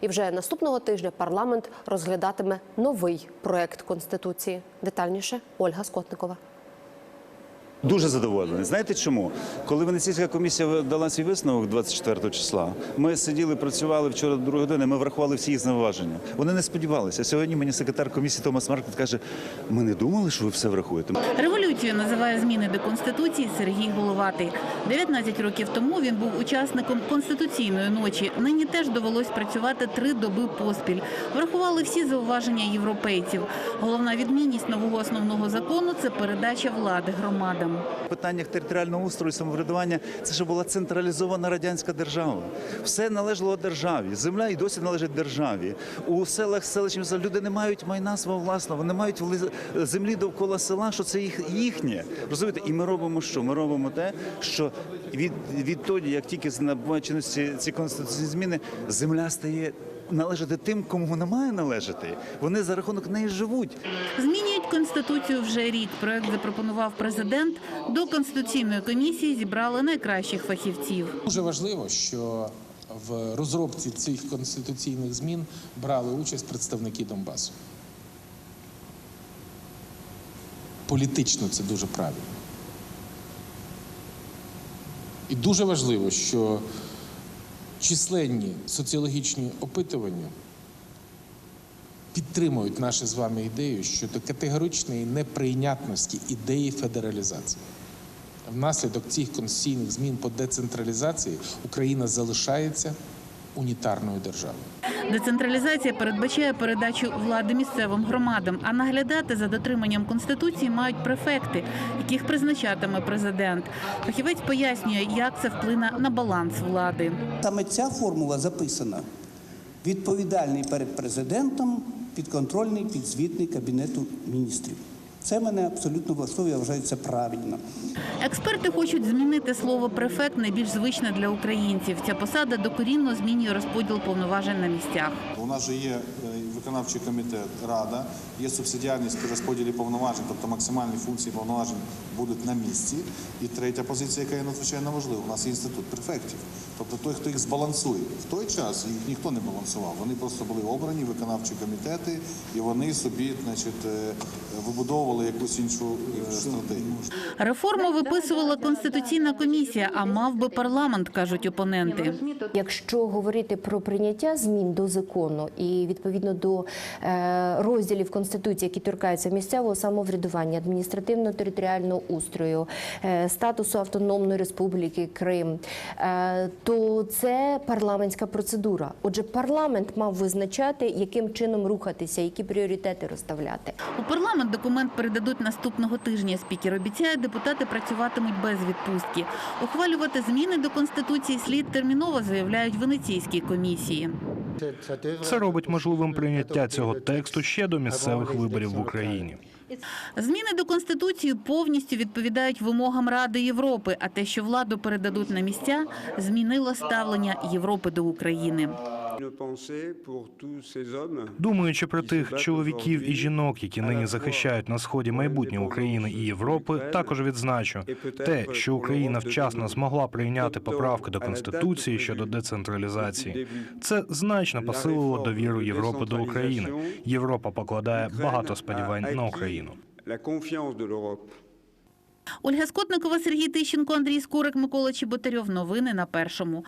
І вже наступного тижня парламент розглядатиме новий проект конституції. Детальніше Ольга Скотникова. Дуже задоволений. Знаєте чому? Коли Венеційська комісія дала свій висновок 24 числа, ми сиділи, працювали вчора до другої години, ми врахували всі їх зауваження. Вони не сподівалися. Сьогодні мені секретар комісії Томас Маркет каже: ми не думали, що ви все врахуєте. Революцію називає зміни до конституції Сергій Головатий. 19 років тому він був учасником конституційної ночі. Нині теж довелось працювати три доби поспіль. Врахували всі зауваження європейців. Головна відмінність нового основного закону це передача влади громадам. В питаннях територіального устрою самоврядування це ж була централізована радянська держава. Все належало державі. Земля і досі належить державі. У селах, селищних люди не мають майна свого власного, вони мають землі довкола села, що це їх їхнє. Розумієте? І ми робимо що? Ми робимо те, що від відтоді, як тільки набувають чинності ці конституційні зміни, земля стає. Належати тим, кому вона має належати. Вони за рахунок неї живуть. Змінюють конституцію вже рік. Проект запропонував президент. До конституційної комісії зібрали найкращих фахівців. Дуже важливо, що в розробці цих конституційних змін брали участь представники Донбасу. Політично це дуже правильно. І дуже важливо, що численні соціологічні опитування підтримують нашу з вами ідею щодо категоричної неприйнятності ідеї федералізації. Внаслідок цих конституційних змін по децентралізації Україна залишається унітарною державою. Децентралізація передбачає передачу влади місцевим громадам, а наглядати за дотриманням конституції мають префекти, яких призначатиме президент. Фахівець пояснює, як це вплине на баланс влади. Саме ця формула записана. Відповідальний перед президентом, підконтрольний, підзвітний кабінету міністрів. Це мене абсолютно влаштовує, я вважаю це правильно. Експерти хочуть змінити слово префект найбільш звичне для українців. Ця посада докорінно змінює розподіл повноважень на місцях. У нас же є е, виконавчий комітет, рада, є субсидіарність при розподілі повноважень, тобто максимальні функції повноважень будуть на місці. І третя позиція, яка є надзвичайно важлива, у нас є інститут префектів, тобто той, хто їх збалансує. В той час їх ніхто не балансував. Вони просто були обрані виконавчі комітети, і вони собі, значить, е, вибудовували якусь іншу е, стратегію. Реформу виписувала конституційна комісія, а мав би парламент, кажуть опоненти. Якщо говорити про прийняття змін до закону і відповідно до е, розділів конституції, які торкаються місцевого самоврядування, адміністративно-територіального устрою, е, статусу автономної республіки Крим, е, то це парламентська процедура. Отже, парламент мав визначати, яким чином рухатися, які пріоритети розставляти. У парламент документ передадуть наступного тижня. Спікер обіцяє, депутати працюватимуть без відпустки. Ухвалювати зміни до конституції слід терміново заявляють венеційській комісії. Це робить можливим прийняття цього тексту ще до місцевих виборів в Україні. Зміни до конституції повністю відповідають вимогам Ради Європи. А те, що владу передадуть на місця, змінило ставлення Європи до України. Думаючи про тих чоловіків і жінок, які нині захищають на сході майбутнє України і Європи, також відзначу те, що Україна вчасно змогла прийняти поправки до конституції щодо децентралізації. Це значно посилило довіру Європи до України. Європа покладає багато сподівань на Україну. Ольга Скотникова, Сергій Тищенко, Андрій Скорик, Микола Чеботарьов. Новини на першому.